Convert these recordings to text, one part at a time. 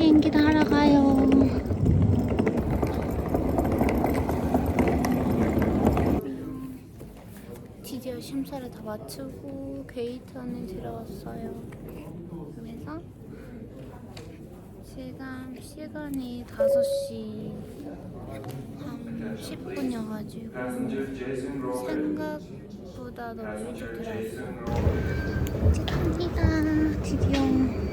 비행기 타러 가요. 드디어 심사를 다 마치고 게이트 안에 들어왔어요. 그래서 지금 시간이 5시 한 10분이어가지고 생각보다 너무 일찍 들어왔어요. 이제 갑니다. 드디어.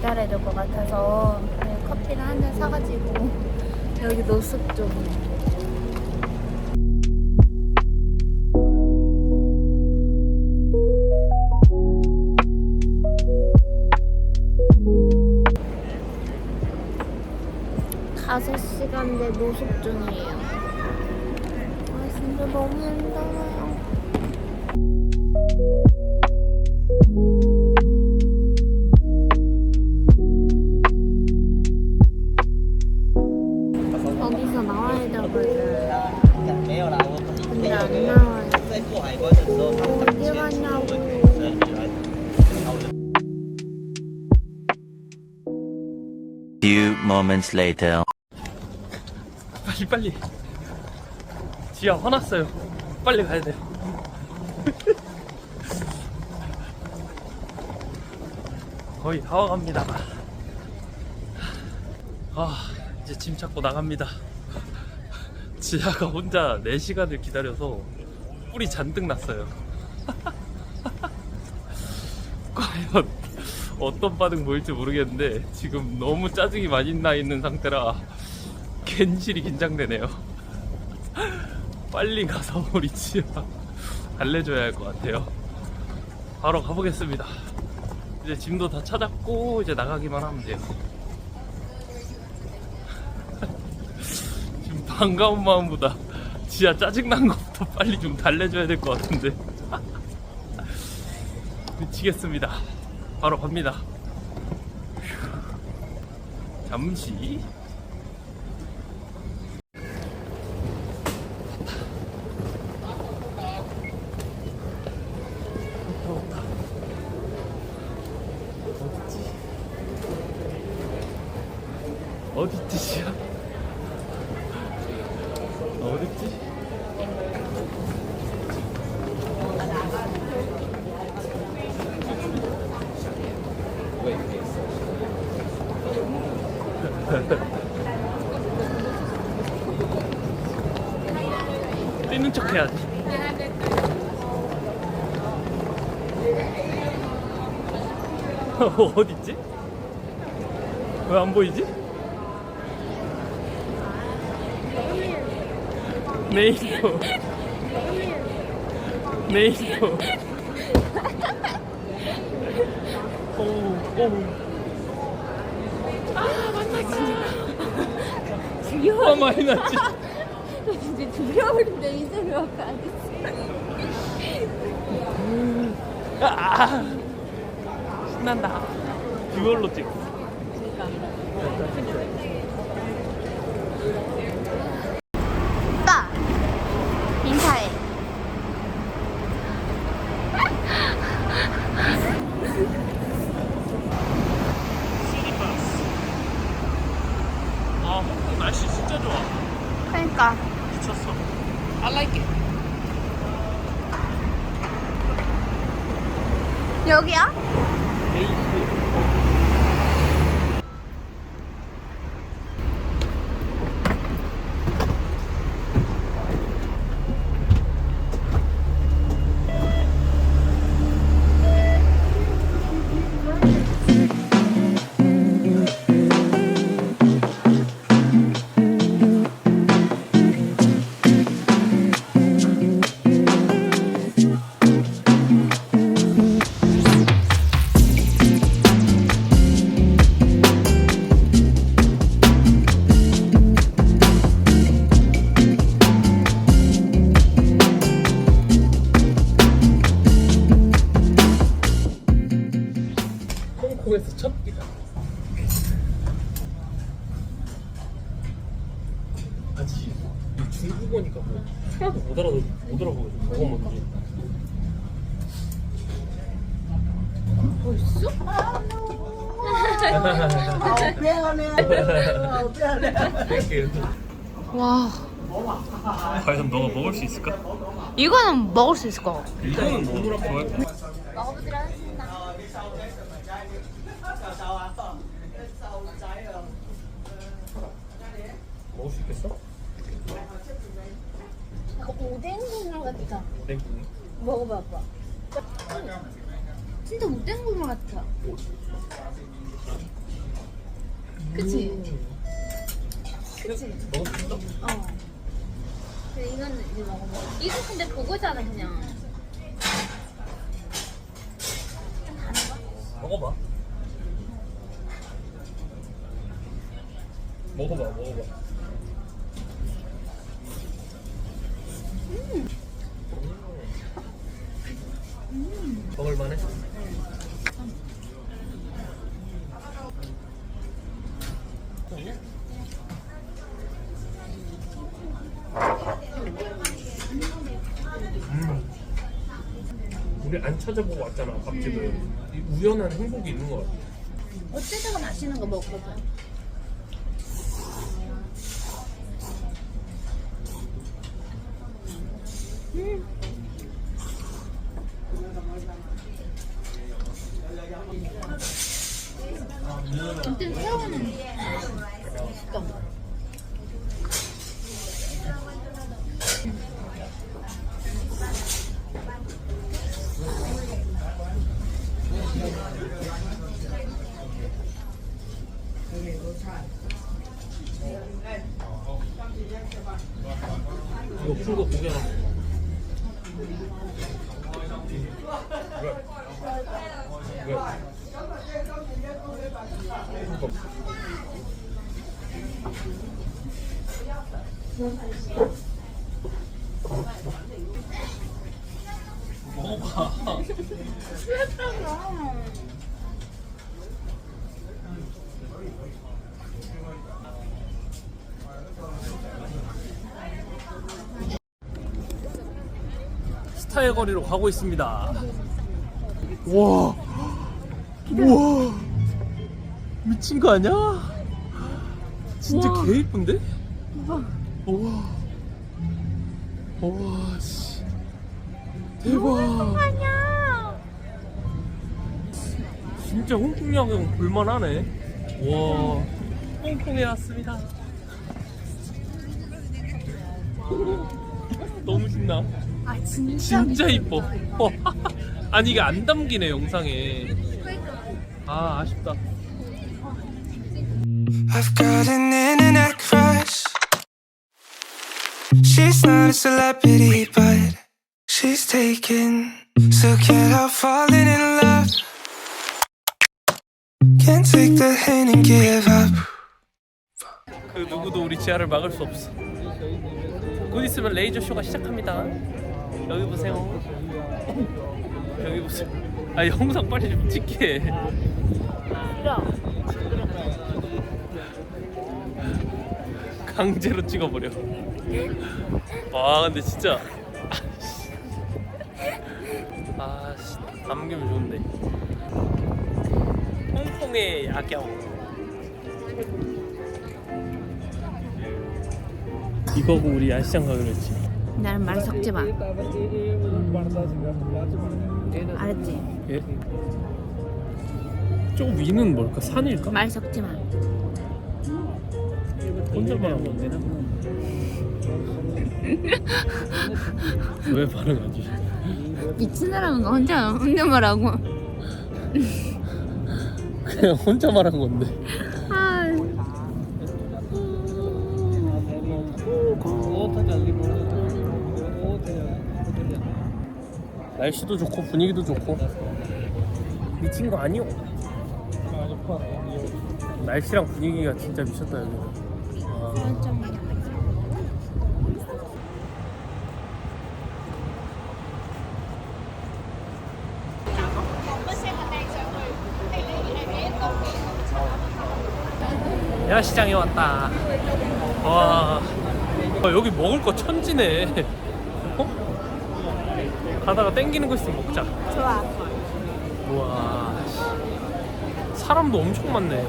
기다려야 될 것 같아서 네, 커피를 한 잔 사가지고 여기 노숙 좀 다섯 시간째 노숙 중이에요. 아 진짜 너무 힘들어 moments later. 빨리 빨리. 지아 화났어요. 빨리 가야 돼요. 거의 다 와갑니다 아 이제 짐 찾고 나갑니다. 지아가 혼자 4시간을 기다려서 뿔이 잔뜩 났어요 과연 어떤 반응 보일지 모르겠는데 지금 너무 짜증이 많이 나 있는 상태라 괜시리 긴장되네요. 빨리 가서 우리 지아 달래줘야 할 것 같아요. 바로 가보겠습니다. 이제 짐도 다 찾았고 이제 나가기만 하면 돼요. 지금 반가운 마음보다 지아 짜증난 것부터 빨리 좀 달래줘야 될 것 같은데 미치겠습니다. 바로 갑니다. 휴. 잠시 어딨지? 어딨지? 해야지. 어딨지? 왜 안 보이지? 네이버 네이버 오오 아 많이 났지 진짜 죽여버린다 이 소리밖에 안 했어. 아 신난다. 이걸로 찍 오빠 인사해. 아 홍콩 날씨 진짜 좋아. 그러니까 미쳤어. I like it. 여기야? 네이버 하나도 못 알아듣 못 알아보거든. 그거 뭔지. 와 과연 너가 먹을 수 있을까? 이거는 먹을 수 있을 것 같아 이거는 같아. 먹어보도록 하겠습니다 먹을 수 있겠어? 약간 오뎅 국물 같아 네. 먹어봐봐 진짜 오뎅 국물 같아 그치? 그치? 어 근데 이거는 이제 먹어봐 이거 근데 그거잖아 그냥 먹어봐. 먹어봐, 먹어봐. 음. 우리 안 찾아보고 왔잖아 밥집을. 이 우연한 행복이 있는 것 같아. 어쩌다가 맛있는 거아 스타의 거리로 가고 있습니다. 와, 우와, 미친 거 아니야? 진짜 개 이쁜데? 우와, 우와, 씨, 대박. 진짜 홍콩 야경 볼만하네. 와, 홍콩에 왔습니다. 너무 신나. 아 진짜 진짜 이뻐. 어, 아니 이게 안 담기네 영상에. 아 아쉽다. I've got an internet crush. She's not a celebrity, but she's taken. So can't help falling in love. Can't take the hint and give up. 그 누구도 우리 지하를 막을 수 없어. 곧 있으면 레이저 쇼가 시작합니다. 여기 보세요. 여기 보세요. 아 영상 빨리 좀 찍게. 강제로 찍어버려. 와 근데 진짜 감기면 좋은데. 홍콩의 야경. 이거고 우리 야시장 가기로 했지. 나는 말 섞지 마 알았지? 예? 저 위는 뭘까? 산일까? 말 섞지 마 혼자만 한 건데. 왜 반응하지? 미친 사람은 혼자 혼자 말하고 그냥 혼자 말한 건데. 아 날씨도 좋고 분위기도 좋고 미친 거 아니오? 날씨랑 분위기가 진짜 미쳤다 여기. 아, 야시장에 왔다. 와, 아, 여기 먹을 거 천지네. 어? 가다가 땡기는 거 있으면 먹자. 좋아. 우와, 씨. 사람도 엄청 많네.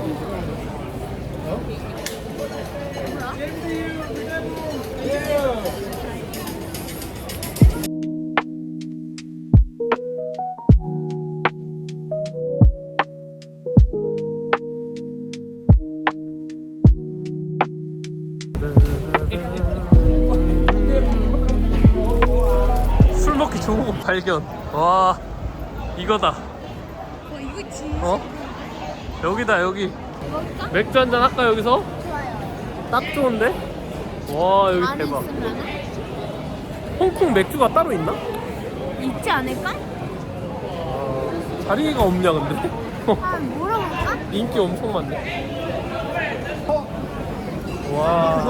이거다. 어, 이거 진짜 어? 여기다 여기 먹을까? 맥주 한 잔 할까 여기서? 좋아요. 딱 좋은데? 와 여기 안에 대박 있으면 홍콩 맥주가 따로 있나? 있지 않을까? 자리가 없냐 근데? 아, 물어볼까? 인기 엄청 많네 와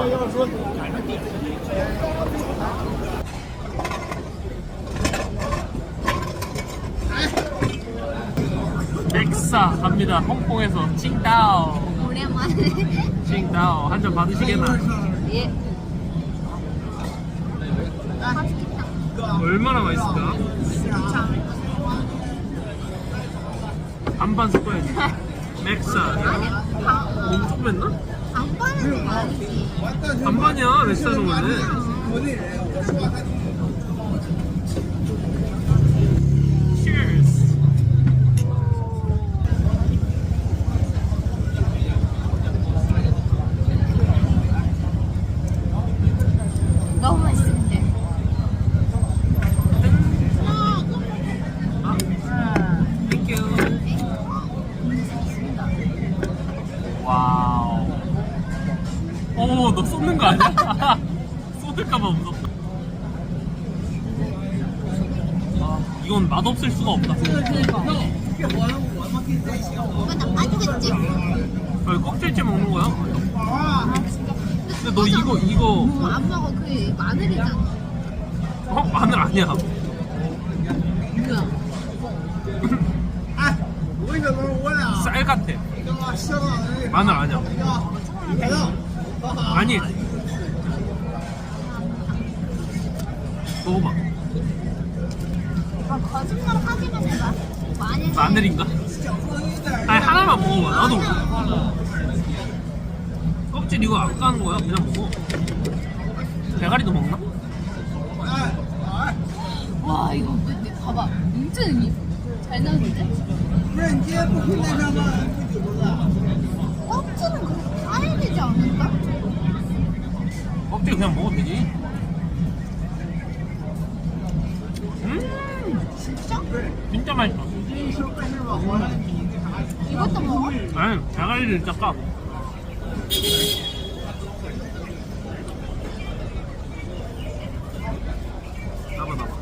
엑사 갑니다 홍콩에서 칭다오 오랜만에. 칭다오 한 잔 받으시겠나? 예. 아, 맛있겠다. 얼마나 맛있을까? 반반 섞어야지 맥사 엄청 맵나? 안 빠는 거 아니지? 반반이야 맥사 정도는 Cheers 너무 맛있는데. Thank you 와우 어너 쏟는 거 아니야? 쏟을까봐 무섭다 아, 이건 맛없을 수가 없다 이건 안 빠지겠지? 왜 껍질째 먹는 거야? 아. 근데 너 이거 이거 뭐 안 먹어. 그 마늘이잖아. 어? 마늘 아니야 뭐야? 쌀 같아 마늘 아니야 아니 먹어봐 아, 거짓말 하지 마세요. 마늘. 마늘인가? 아니 하나만 먹어봐 나도 껍질 이거 안 까는 거야? 그냥 먹어 대가리도 먹나? 와, 이거 근데 봐봐. 은근히 잘 나오는데? 껍질 그냥 먹어도 되지 음 진짜? 진짜 맛있어 이것도 먹어? 아니 대가리를 진짜 까 나봐 나봐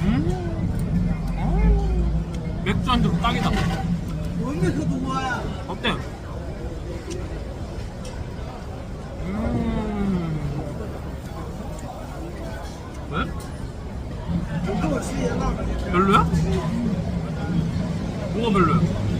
음 맥주 안주로 딱이다 어때? 음 왜? 별로야? 뭐가 별로야?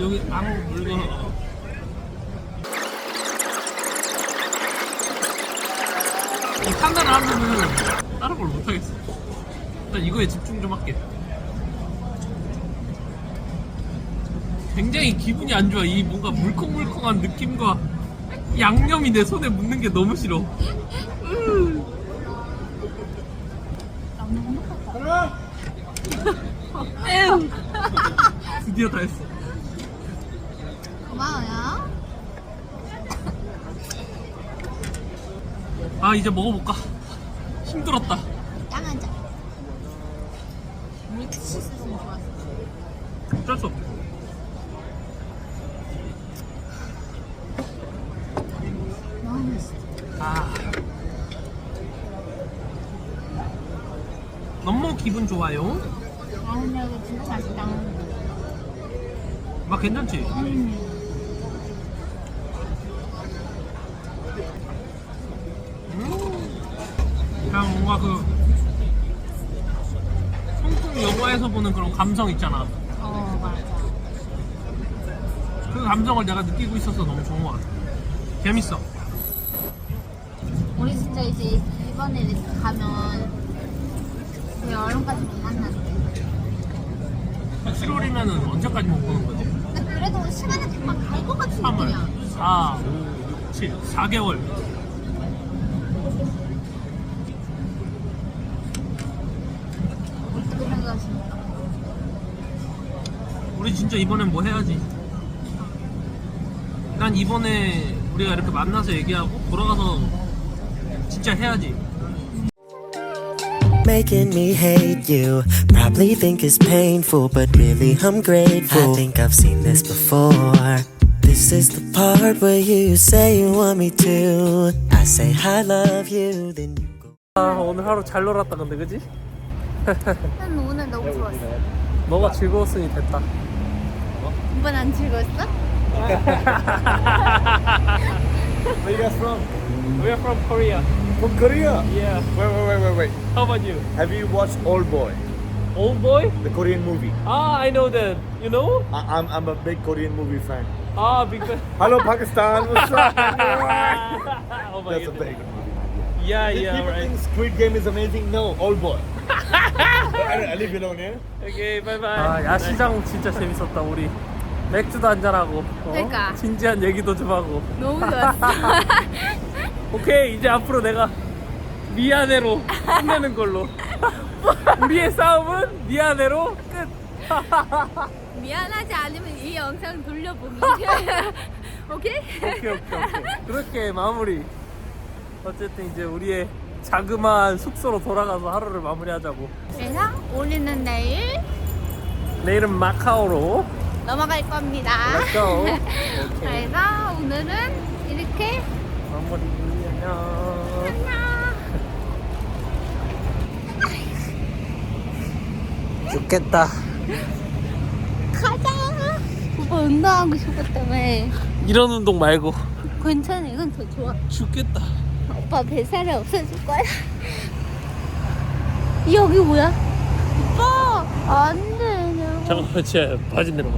여기, 앙 물건 이 판단을 하면은 다른 걸 못하겠어. 일단 이거에 집중 좀 할게. 굉장히 기분이 안 좋아. 이 뭔가 물컹물컹한 느낌과 양념이 내 손에 묻는 게 너무 싫어. 행복하다. 드디어 다 했어. 고마워요. 아 이제 먹어볼까? 힘들었다. 짱한 장. 물티슈 있으면 좋았어. 어쩔 수 없어. 너무 맛있어. 아. 너무 기분 좋아요. 아, 근데 이거 진짜 맛있다. 맛 괜찮지? 음. 그 홍콩 영화에서 보는 그런 감성 있잖아. 어, 맞아. 그 감성을 내가 느끼고 있어서 너무 좋은 것 같아. 재밌어. 우리 진짜 이제 이번에 가면 그 여름까지 못 만났는데. 7월이면은 언제까지 못 보는 거지? 근데 그래도 시간이 금방 갈것 같은 3월, 느낌이야. 4, 5, 6, 7, 4개월. 어떻게 생각하십니까? 우리 진짜 이번엔 뭐 해야지. 난 이번에 우리가 이렇게 만나서 얘기하고 돌아가서 진짜 해야지. making me hate you. Probably think it's painful, but really I'm grateful. I think I've seen this before. This is the part where you say you want me to. I say I love you, then you go. 아, 오늘 하루 잘 놀았다 근데 그지? 난 오늘 너무 좋았어. 너가 즐거웠으니 됐다. 이번 안 즐거웠어? Where you guys from? We are from Korea. From Korea. Yeah. Wait, wait, wait, wait, wait. How about you? Have you watched Old Boy, Old boy? the Korean movie? Ah, I know that. You know? I- I'm I'm a big Korean movie fan. Ah, big fan. Hello, Pakistan. What's up? oh my That's a god. very good movie. Yeah, Did yeah, people right. think Squid Game is amazing? No, Old Boy. I, alone here. 오케이, 바이바이. 아, 야시장 진짜 재밌었다. 우리 맥주도 한잔하고. 어? 그러니까. 진지한 얘기도 좀 하고. 너무 좋았어. 오케이, 이제 앞으로 내가 미안해로 끝내는 걸로. 우리의 싸움은 미안해로 끝. 미안하지 않으면 이 영상 돌려보기. 오케이? 오케이, 오케이, 오케이. 그렇게 마무리. 어쨌든 이제 우리의 자그마한 숙소로 돌아가서 하루를 마무리하자고. 그래서 우리는 내일 내일은 마카오로. 넘어갈 겁니다. Let's go. 오케이. 그래서 오늘은 이렇게 마무리. 안녕. 안녕. 죽겠다. 가자. 오빠 운동하고 싶었다며. 이런 운동 말고 괜찮아, 이건 더 좋아. 죽겠다. 오빠 뱃살이 없어질 거야. 여기 뭐야? 오빠 안 돼. 잠깐만, 제 바지 내려.